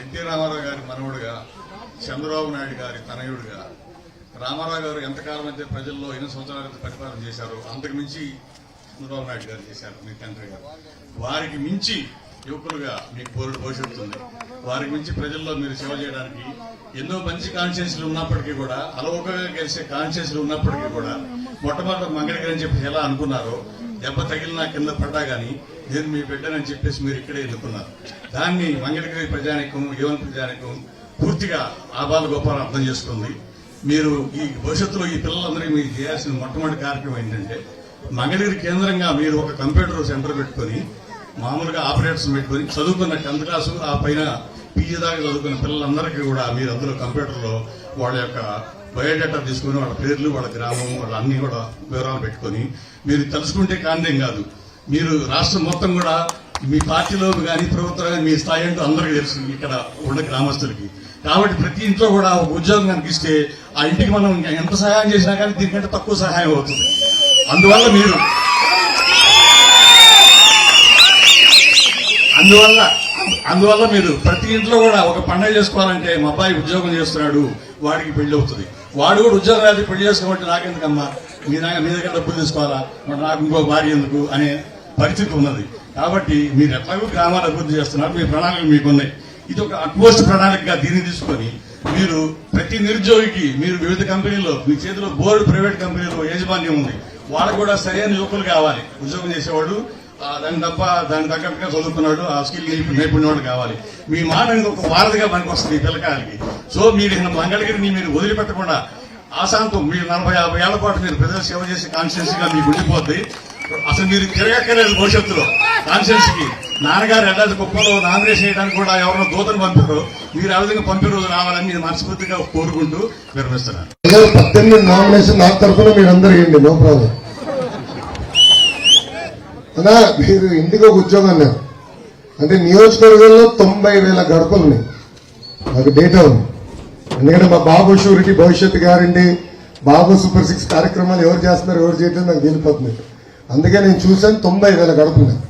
NT Ramarao గారి మనవుడుగా చంద్రబాబు నాయుడు గారి తనయుడుగా రామారావు గారు ఎంతకాలం అయితే ప్రజల్లో ఎన్ని సంవత్సరాల పరిపాలన చేశారో అంతకు మించి చంద్రబాబు నాయుడు గారు చేశారు. మీ తండ్రి గారు. వారికి మించి యువకులుగా మీకు పోరుడు భవిష్యత్తు వారికి మించి ప్రజల్లో మీరు సేవ చేయడానికి ఎన్నో మంచి కాన్షియన్స్లు ఉన్నప్పటికీ కూడా అలవోకగా గెలిచే కాన్షియన్స్లు ఉన్నప్పటికీ కూడా మొట్టమొదటి మంగళగిరి అని చెప్పి ఎలా అనుకున్నారో దెబ్బ తగిలినా కింద పడ్డా కానీ నేను మీ బిడ్డనని చెప్పేసి మీరు ఇక్కడే ఎన్నుకున్నారు దాన్ని మంగళగిరి ప్రజానికం యువన ప్రజానికం పూర్తిగా ఆబాల గోపాలను అర్థం చేసుకుంది. మీరు ఈ భవిష్యత్తులో ఈ పిల్లలందరికీ మీరు చేయాల్సిన మొట్టమొదటి కార్యక్రమం ఏంటంటే మంగళగిరి కేంద్రంగా మీరు ఒక కంప్యూటర్ సెంటర్ పెట్టుకొని మామూలుగా ఆపరేటర్స్ పెట్టుకొని చదువుకున్న టెన్త్ క్లాసు ఆ పైన పీజీ దాకా చదువుకున్న పిల్లలందరికీ కూడా మీరు అందులో కంప్యూటర్లో వాళ్ళ యొక్క బయోడేటా తీసుకుని వాళ్ళ పేర్లు వాళ్ళ గ్రామం వాళ్ళ అన్ని కూడా వివరాలు పెట్టుకొని మీరు తెలుసుకుంటే కాందేం కాదు. మీరు రాష్ట్రం మొత్తం కూడా మీ పార్టీలో కానీ ప్రభుత్వం కానీ మీ స్థాయి అంటూ అందరికీ తెలుసు ఇక్కడ ఉన్న గ్రామస్తులకి. కాబట్టి ప్రతి ఇంట్లో కూడా ఒక ఉద్యోగం కనిపిస్తే ఆ ఇంటికి మనం ఎంత సహాయం చేసినా కానీ దీనికంటే తక్కువ సహాయం అవుతుంది. అందువల్ల మీరు అందువల్ల అందువల్ల మీరు ప్రతి ఇంట్లో కూడా ఒక పండగ చేసుకోవాలంటే మా అబ్బాయి ఉద్యోగం చేస్తున్నాడు వాడికి పెళ్ళి అవుతుంది. వాడు కూడా ఉద్యోగం రాదు పెళ్ళి చేసుకోబట్టి నాకెందుకమ్మా? మీ నాన్న మీ దగ్గర డబ్బులు తీసుకోవాలా? మరి నాకు ఇంకో భార్య ఎందుకు? అనే పరిస్థితి ఉన్నది. కాబట్టి మీరు ఎట్లాగో గ్రామాలు అభివృద్ధి చేస్తున్నారు. మీ ప్రణాళికలు మీకున్నాయి. ఇది ఒక అట్మోస్ట్ ప్రణాళికగా దీన్ని తీసుకొని మీరు ప్రతి నిరుద్యోగికి మీరు వివిధ కంపెనీల్లో మీ చేతిలో బోర్డు ప్రైవేట్ కంపెనీలో యాజమాన్యం ఉంది. వాళ్ళకు కూడా సరైన యువకులు కావాలి. ఉద్యోగం చేసేవాడు దాని తప్ప దాని తగ్గట్టుగా చదువుతున్నాడు ఆ స్కిల్ నైపుణ్యవాడు కావాలి. మీ మాట ఒక వారధిగా పనికొస్తుంది వస్తుంది ఈ పిల్లకాయలకి. సో మీరు మంగళగిరి మంగళగిరిని మీరు వదిలిపెట్టకుండా ఆశాంతం మీరు నలభై యాభై ఏళ్ళ పాటు మీరు ప్రజల సేవ చేసే కాన్స్టిట్యున్సీ గా మీకు ఉండిపోద్ది. అసలు మీరు తిరగక్కర్లేదు భవిష్యత్తులో. కాన్స్టిట్యున్సీ కి నాన్నగారు ఎల్లాది గొప్పలో నామినేషన్ చేయడానికి కూడా ఎవరినో దూతను పంపారు మీరు ఆ విధంగా పంపే రోజు రావాలని మీరు మనస్ఫూర్తిగా కోరుకుంటూ విరమిస్తున్నారు పద్దెనిమిది నామినేషన్ నా తరఫున మీరందరూ ఇవ్వండి నో ప్రాబ్లం అన్నా మీరు ఇంటికి ఒక ఉద్యోగం లేదు అంటే నియోజకవర్గంలో తొంభై వేల గడపలు ఉన్నాయి. నాకు డేటా ఉంది. ఎందుకంటే మా బాబు షూరిటీ భవిష్యత్తు గారండి. బాబు సూపర్ సిక్స్ కార్యక్రమాలు ఎవరు చేస్తున్నారు ఎవరు చేయట్లేదు నాకు తెలిపోతుంది అందుకే నేను చూశాను తొంభై వేల గడుపున్నాను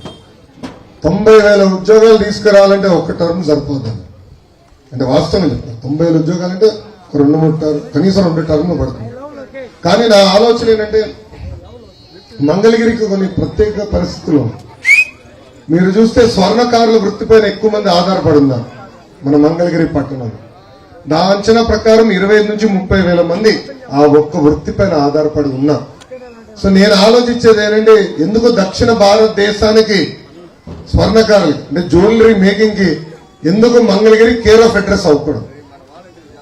తొంభై వేల ఉద్యోగాలు తీసుకురావాలంటే ఒక్క టర్మ్ సరిపోతుంది అంటే వాస్తవం చెప్తాను తొంభై వేల ఉద్యోగాలు అంటే ఒక రెండు మూడు టర్మ్ కనీసం రెండు టర్మ్ పడుతుంది. కానీ నా ఆలోచన ఏంటంటే మంగళగిరికి కొన్ని ప్రత్యేక పరిస్థితులు మీరు చూస్తే స్వర్ణకారుల వృత్తిపైన ఎక్కువ మంది ఆధారపడి ఉన్నారు. మన మంగళగిరి పట్టణంలో. నా అంచనా ప్రకారం ఇరవై నుంచి ముప్పై వేల మంది ఆ ఒక్క వృత్తిపైన ఆధారపడి ఉన్నా. సో నేను ఆలోచించేది ఏంటంటే ఎందుకు దక్షిణ భారతదేశానికి స్వర్ణకారులు అంటే జ్యువెలరీ మేకింగ్కి ఎందుకు మంగళగిరి కేర్ ఆఫ్ అడ్రస్ అవ్వకూడదు?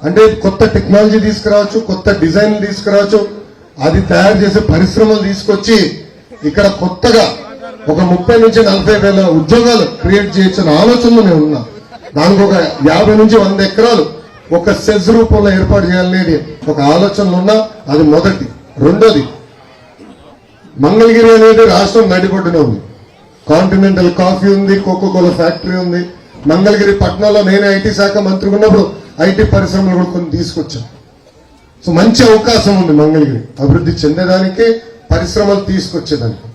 అంటే కొత్త టెక్నాలజీ తీసుకురావచ్చు కొత్త డిజైన్ తీసుకురావచ్చు అది తయారు చేసే పరిశ్రమలు తీసుకొచ్చి ఇక్కడ కొత్తగా ఒక ముప్పై నుంచి నలభై వేల ఉద్యోగాలు క్రియేట్ చేయొచ్చని ఆలోచనలో నేను ఉన్నా. దానికి ఒక యాభై నుంచి వంద ఎకరాలు ఒక సెజ్ రూపంలో ఏర్పాటు చేయాలనేది ఒక ఆలోచనలు ఉన్నా అది మొదటి. రెండోది మంగళగిరి అనేది రాష్ట్రం నడిపొడ్డున ఉంది. కాంటినెంటల్ కాఫీ ఉంది కోకో కోలా ఫ్యాక్టరీ ఉంది. మంగళగిరి పట్నంలో నేనే ఐటీ శాఖ మంత్రి ఉన్నప్పుడు ఐటీ పరిశ్రమలు కూడా కొన్ని తీసుకొచ్చాను. సో మంచి అవకాశం ఉంది మంగళగిరి. అభివృద్ధి చెందేదానికి పరిశ్రమలు తీసుకొచ్చేదానికి.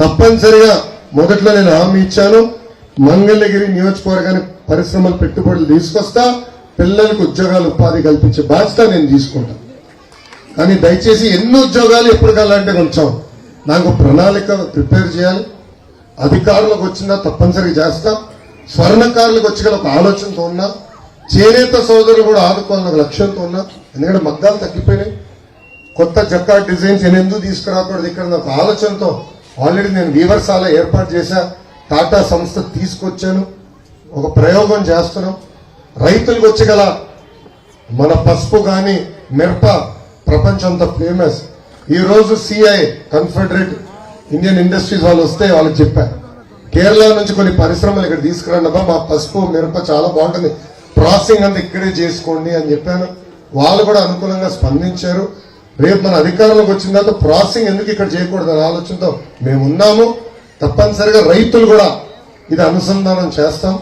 తప్పనిసరిగా మొదట్లో నేను హామీ ఇచ్చాను. మంగళగిరి నియోజకవర్గానికి పరిశ్రమలు పెట్టుబడులు తీసుకొస్తా పిల్లలకు ఉద్యోగాలు ఉపాధి కల్పించే బాధ్యత నేను తీసుకుంటాను కానీ దయచేసి ఎన్ని ఉద్యోగాలు ఎప్పుడు కలాలంటే కొంచెం నాకు ప్రణాళిక ప్రిపేర్ చేయాలి. అధికారులకు వచ్చినా తప్పనిసరిగా చేస్తాం. స్వర్ణకారులకు వచ్చి ఒక ఆలోచనతో ఉన్నా. చేనేత సోదరులు కూడా ఆదుకోవాలని ఒక లక్ష్యంతో ఉన్నా. ఎందుకంటే మగ్గాలు తగ్గిపోయినాయి. కొత్త జక్కా డిజైన్స్ నేను ఎందుకు తీసుకురాకూడదు? ఇక్కడ ఒక ఆలోచనతో ఆల్రెడీ నేను వీవర్సాల ఏర్పాటు చేశా. టాటా సంస్థ తీసుకొచ్చాను. ఒక ప్రయోగం చేస్తున్నాం. రైతులకు వచ్చగల మన పసుపు కానీ మిరప ప్రపంచంతో ఫేమస్ ఈరోజు సిఐ కన్ఫెడరేట్ ఇండియన్ ఇండస్ట్రీస్ వాళ్ళు వస్తే వాళ్ళకి చెప్పారు కేరళ నుంచి కొన్ని పరిశ్రమలు ఇక్కడ తీసుకురండి మా పసుపు మిరప చాలా బాగుంటుంది. ప్రాసెసింగ్ అంతా ఇక్కడే చేసుకోండి అని చెప్పాను. వాళ్ళు కూడా అనుకూలంగా స్పందించారు. రేపు మన అధికారంలోకి వచ్చిన తర్వాత ప్రాసెసింగ్ ఎందుకు ఇక్కడ చేయకూడదు అనే ఆలోచనతో మేము ఉన్నాము. తప్పనిసరిగా రైతులు కూడా ఇది అనుసంధానం చేస్తాం.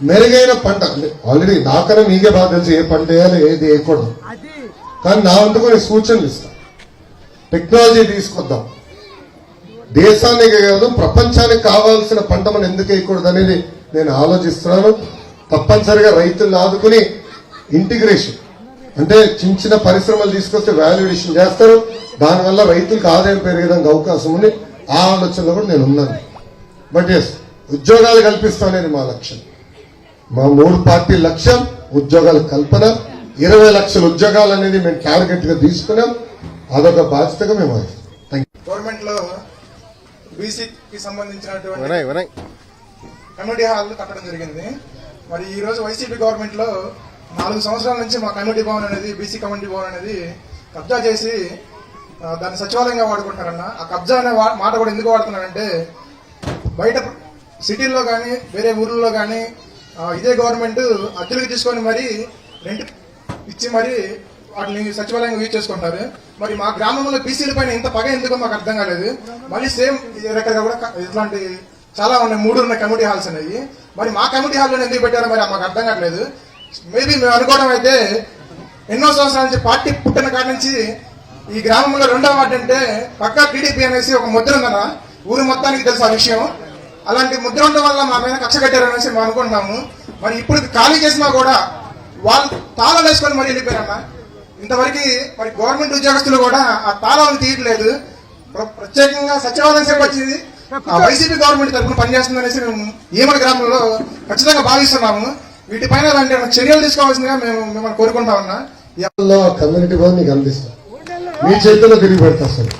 మెరుగైన పంట. ఆల్రెడీ నాకనే మీకే బాగా తెలుసు ఏ పంట వేయాలి ఏది వేయకూడదు. కానీ నా వంతు కొన్ని సూచనలు ఇస్తాం. టెక్నాలజీ తీసుకొద్దాం. దేశానికి కాదు ప్రపంచానికి కావాల్సిన పంట మనం ఎందుకు వేయకూడదు అనేది నేను ఆలోచిస్తున్నాను. తప్పనిసరిగా రైతులను ఆదుకుని ఇంటిగ్రేషన్ అంటే చిన్న చిన్న పరిశ్రమలు తీసుకొస్తే వాల్యుయేషన్ చేస్తారు. దానివల్ల రైతులకు ఆదాయం పెరిగేదానికి అవకాశం ఉంది. ఆ ఆలోచనలో కూడా నేను ఉన్నాను. బట్ ఎస్ ఉద్యోగాలు కల్పిస్తాం అనేది మా లక్ష్యం. మా మూడు పార్టీ లక్ష్యం ఉద్యోగాల కల్పన. ఇరవై లక్షల ఉద్యోగాలు అనేది మేము టార్గెట్గా తీసుకున్నాం. అదొక బాధ్యతగా మేము గవర్నమెంట్లో బీసీకి సంబంధించినటువంటి వినయ్ వినయ్. కమ్యూనిటీ హాల్ కట్టడం జరిగింది. మరి ఈ రోజు వైసీపీ గవర్నమెంట్లో నాలుగు సంవత్సరాల నుంచి మా కమ్యూనిటీ భవన్ అనేది బీసీ కమ్యూనిటీ భవన్ అనేది కబ్జా చేసి దాన్ని సచివాలయంగా వాడుకుంటారన్న ఆ కబ్జా అనే వా- మాట కూడా ఎందుకు వాడుతున్నారంటే బయట సిటీల్లో కానీ వేరే ఊర్లలో కానీ ఇదే గవర్నమెంట్ అద్దెలకు తీసుకొని మరి రెంట్ ఇచ్చి మరి వాటిని సచివాలయంగా యూజ్ చేసుకుంటారు. మరి మా గ్రామంలో బీసీల పైన ఇంత పగ ఎందుకో మాకు అర్థం కాలేదు. మళ్ళీ సేమ్ రకంగా కూడా ఇట్లాంటి చాలా ఉన్నాయి. మూడు ఉన్న కమిటీ హాల్స్ ఉన్నాయి మరి మా కమిటీ హాల్లో ఎందుకు పెట్టారో మరి మాకు అర్థం కావట్లేదు. మేబీ మేము అనుకోవడం అయితే ఎన్నో సంవత్సరాల నుంచి పార్టీ పుట్టిన కాడ నుంచి ఈ గ్రామంలో రెండో వార్డు అంటే పక్కా టీడీపీ అనేసి ఒక ముద్ర ఉందన్న. ఊరు మొత్తానికి తెలుసు ఆ విషయం. అలాంటి ముద్ర ఉండడం వల్ల మా మీద కక్ష కట్టారని మేము అనుకుంటున్నాము. మరి ఇప్పుడు ఖాళీ చేసినా కూడా వాళ్ళు తాళాలు వేసుకొని మరి వెళ్ళిపోయారన్న ఇంతవరకు మరి గవర్నమెంట్ ఉద్యోగస్తులు కూడా ఆ తాళాలను తీయట్లేదు. ప్రత్యేకంగా సచివాలయం సేపు వచ్చింది. ఆ వైసీపీ గవర్నమెంట్ తరఫున పనిచేస్తుంది అనేసి మేము ఈమల గ్రామంలో ఖచ్చితంగా భావిస్తున్నాము. వీటిపైన అలాంటి చర్యలు తీసుకోవాల్సిందిగా మేము మిమ్మల్ని కోరుకుంటా ఉన్నా. కమ్యూనిటీ భవన్ నీకు అందిస్తాం. మీ చేతిలో తిరిగి పెడతా సార్.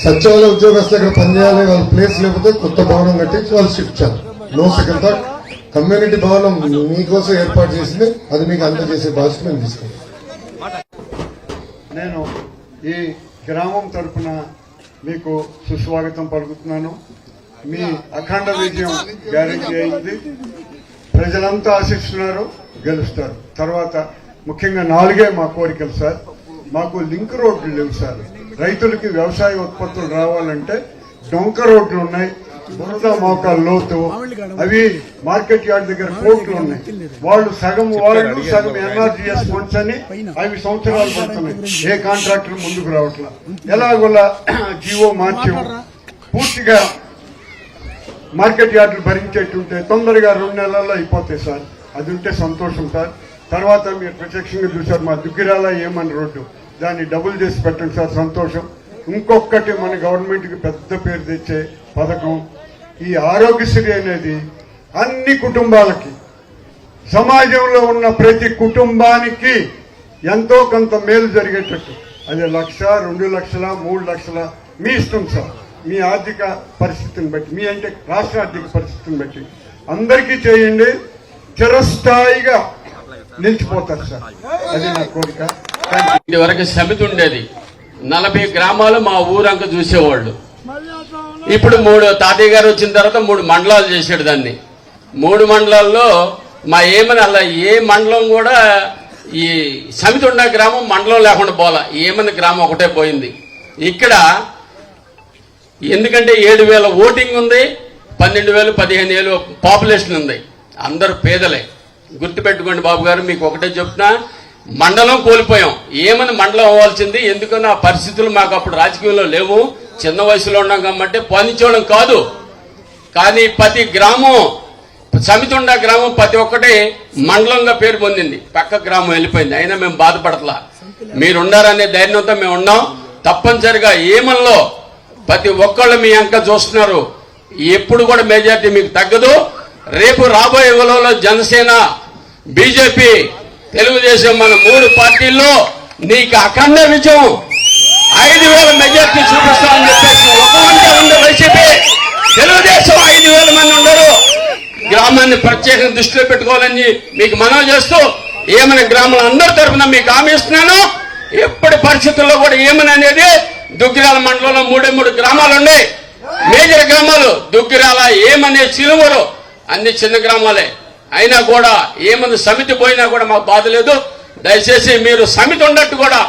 సచివాలయ ఉద్యోగస్తులు ఇక్కడ పనిచేయాలి వాళ్ళ ప్లేస్ లేకపోతే కొత్త భవనం కట్టించి వాళ్ళు షిఫ్ట్ చేయాలి. నో సెకండ్ థాట్ కమ్యూనిటీ భవనం మీకోసం ఏర్పాటు చేసింది. అది మీకు అందజేసే బాధ్యత మేము తీసుకుంటాం. నేను ఈ గ్రామం తరపున మీకు సుస్వాగతం పలుకుతున్నాను. మీ అఖండ విజయం గ్యారంటీ అయింది. ప్రజలంతా ఆశిస్తున్నారు గెలుస్తారు. తర్వాత ముఖ్యంగా నాలుగే మా కోరికలు సార్. మాకు లింక్ రోడ్లు లేవు సార్. రైతులకి వ్యవసాయ ఉత్పత్తులు రావాలంటే డొంక రోడ్లు ఉన్నాయి బురద మోకాలు లోతు అవి మార్కెట్ యార్డ్ దగ్గర కోట్లు ఉన్నాయి. వాళ్ళు సగం వాళ్ళు సగం ఎన్ఆర్జీఎస్ ఫండ్స్ అని అవి సంవత్సరాలు పడుతున్నాయి. ఏ కాంట్రాక్టర్ ముందుకు రావట్లా? ఎలాగోలా జీవో మార్చి పూర్తిగా మార్కెట్ యార్డులు భరించేటుంటే తొందరగా రెండు నెలల్లో అయిపోతాయి సార్. అది ఉంటే సంతోషం సార్. తర్వాత మీరు ప్రత్యక్షంగా చూసారు మా దుగ్గిరాల ఏమని రోడ్డు. దాన్ని డబుల్ చేసి పెట్టండి సార్ సంతోషం. ఇంకొకటి మన గవర్నమెంట్కి పెద్ద పేరు తెచ్చే పథకం ఈ ఆరోగ్యశ్రీ అనేది అన్ని కుటుంబాలకి సమాజంలో ఉన్న ప్రతి కుటుంబానికి ఎంతో కొంత మేలు జరిగేటట్టు. అది లక్ష రెండు లక్షల మూడు లక్షల మీ ఇష్టం సార్. మీ ఆర్థిక పరిస్థితిని బట్టి మీ అంటే రాష్ట్ర ఆర్థిక పరిస్థితిని బట్టి. అందరికీ చేయండి చిరస్థాయిగా నిలిచిపోతారు సార్. అది నా కోరిక. ఇది వరకు సమితి ఉండేది. నలభై గ్రామాలు మా ఊరంక చూసేవాళ్ళు. ఇప్పుడు మూడు తాతయ్య గారు వచ్చిన తర్వాత మూడు మండలాలు చేశాడు దాన్ని. మూడు మండలాల్లో మా ఏమని అలా ఏ మండలం కూడా ఈ సమితి ఉన్న గ్రామం మండలం లేకుండా పోలా. ఏమని గ్రామం ఒకటే పోయింది. ఇక్కడ ఎందుకంటే ఏడు వేల ఓటింగ్ ఉంది పన్నెండు వేలు పదిహేను వేలు పాపులేషన్ ఉంది. అందరు పేదలే. గుర్తుపెట్టుకోండి బాబు గారు మీకు ఒకటే చెప్తున్నా మండలం కోల్పోయాం. ఏమని మండలం అవ్వాల్సింది? ఎందుకన్నా ఆ పరిస్థితులు మాకు అప్పుడు రాజకీయంలో లేవు. చిన్న వయసులో ఉన్నాం కాబట్టి పనిచేయడం కాదు. కానీ ప్రతి గ్రామం సమితుండ గ్రామం ప్రతి ఒక్కటి మండలంగా పేరు పొందింది. పక్క గ్రామం వెళ్ళిపోయింది. అయినా మేము బాధపడట్లా. మీరున్నారనే ధైర్యంతో మేము ఉన్నాం. తప్పనిసరిగా ఏమల్లో ప్రతి ఒక్కళ్ళు మీ అంక చూస్తున్నారు. ఎప్పుడు కూడా మెజార్టీ మీకు తగ్గదు. రేపు రాబోయే విలువలో జనసేన బీజేపీ తెలుగుదేశం మన మూడు పార్టీల్లో నీకు అఖండ విజయం. ఐదు వేల మెజార్టీ చూపిస్తామని చెప్పేసి ఒక వంట ఉంది వైసీపీ. తెలుగుదేశం ఐదు వేల మంది ఉండరు. గ్రామాన్ని ప్రత్యేకంగా దృష్టిలో పెట్టుకోవాలని మీకు మనవి చేస్తూ ఏమని గ్రామాల అందరి తరఫున మీకు హామీ ఇస్తున్నాను. ఎప్పటి పరిస్థితుల్లో కూడా ఏమని అనేది దుగ్గిరాల మండలంలో మూడే మూడు గ్రామాలు ఉన్నాయి మేజర్ గ్రామాలు దుగ్గిరాల ఏమనే చిలువరు అన్ని చిన్న గ్రామాలే. అయినా కూడా ఏమని సమితి పోయినా కూడా మాకు బాధ లేదు. దయచేసి మీరు సమితి ఉండట్టు కూడా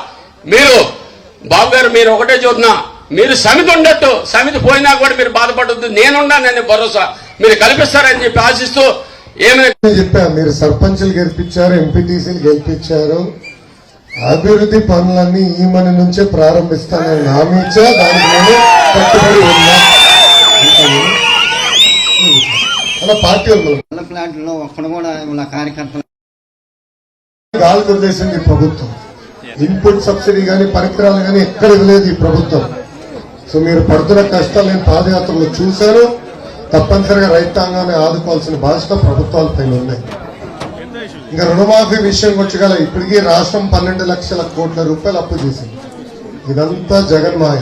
మీరు బాబు గారు మీరు ఒకటే చూస్తున్నా మీరు సమితి ఉండట్టు సమితి పోయినా కూడా మీరు బాధపడద్దు. నేనున్నానని భరోసా. మీరు కల్పిస్తారని చెప్పి ఆశిస్తూ ఏమైనా నేను చెప్పా మీరు సర్పంచులు గెలిపించారు ఎంపీటీసీలు గెలిపించారు. అభివృద్ధి పనులన్నీ ఈ మన నుంచే ప్రారంభిస్తానని హామీ ఇచ్చా. దానికి నేను కట్టుబడి ఉన్నా. అలా పార్టీ వాళ్ళు ప్లాంట్లో ఒక్కడ కూడా ఇలా కార్యకర్తలు గాలి వదిలేసింది ప్రభుత్వం. ఇన్పుట్ సబ్సిడీ కానీ పరికరాలు కానీ ఎక్కడ ఇవ్వలేదు ఈ ప్రభుత్వం. సో మీరు పడుతున్న కష్టాలు నేను పాదయాత్రలో చూశాను. తప్పనిసరిగా రైతాంగాన్ని ఆదుకోవాల్సిన బాధ్యత ప్రభుత్వాల పైన ఉన్నాయి ఇంకా రుణమాఫీ విషయం వచ్చగల ఇప్పటికీ రాష్ట్రం పన్నెండు లక్షల కోట్ల రూపాయలు అప్పు చేసింది. ఇదంతా జగన్మాయ.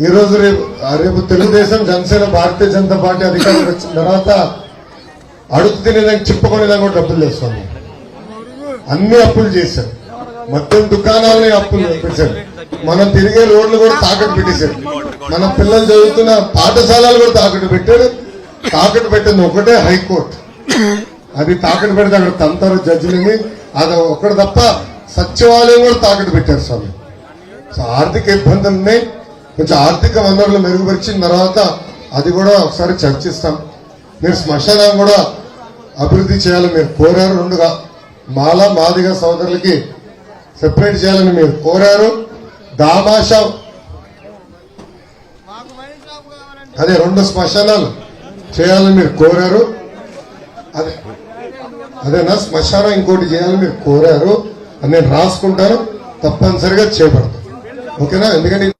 ఈ రోజు రేపు రేపు తెలుగుదేశం జనసేన భారతీయ జనతా పార్టీ అధికారులు వచ్చిన తర్వాత అడుగు తినేదానికి చిప్పుకునేదానికి కూడా డబ్బులు తెస్తుంది అన్ని అప్పులు చేశారు. మొత్తం దుకాణాలని అప్పులు పెట్టారు మనం తిరిగే రోడ్లు కూడా తాకట్టు పెట్టేశారు. మన పిల్లలు చదువుతున్న పాఠశాలలు కూడా తాకట్టు పెట్టారు. తాకట్టు పెట్టింది ఒకటే హైకోర్టు. అది తాకట్టు పెడితే అక్కడ తంతారు జడ్జిలని అది ఒకటి తప్ప సచివాలయం కూడా తాకట్టు పెట్టారు స్వామి. సో ఆర్థిక ఇబ్బందులు ఉన్నాయి. కొంచెం ఆర్థిక వనరులు మెరుగుపరిచిన తర్వాత అది కూడా ఒకసారి చర్చిస్తాం. మీరు శ్మశానం కూడా అభివృద్ధి చేయాలని మీరు కోరారు రెండుగా. మాల మాదిగ సోదరులకి సెపరేట్ చేయాలని మీరు కోరారు. దామాష అదే రెండు శ్మశానాలు చేయాలని మీరు కోరారు. అదే అదేనా? శ్మశానం ఇంకోటి చేయాలని మీరు కోరారు. అని నేను రాసుకుంటాను. తప్పనిసరిగా చేపడతాను. ఓకేనా? ఎందుకంటే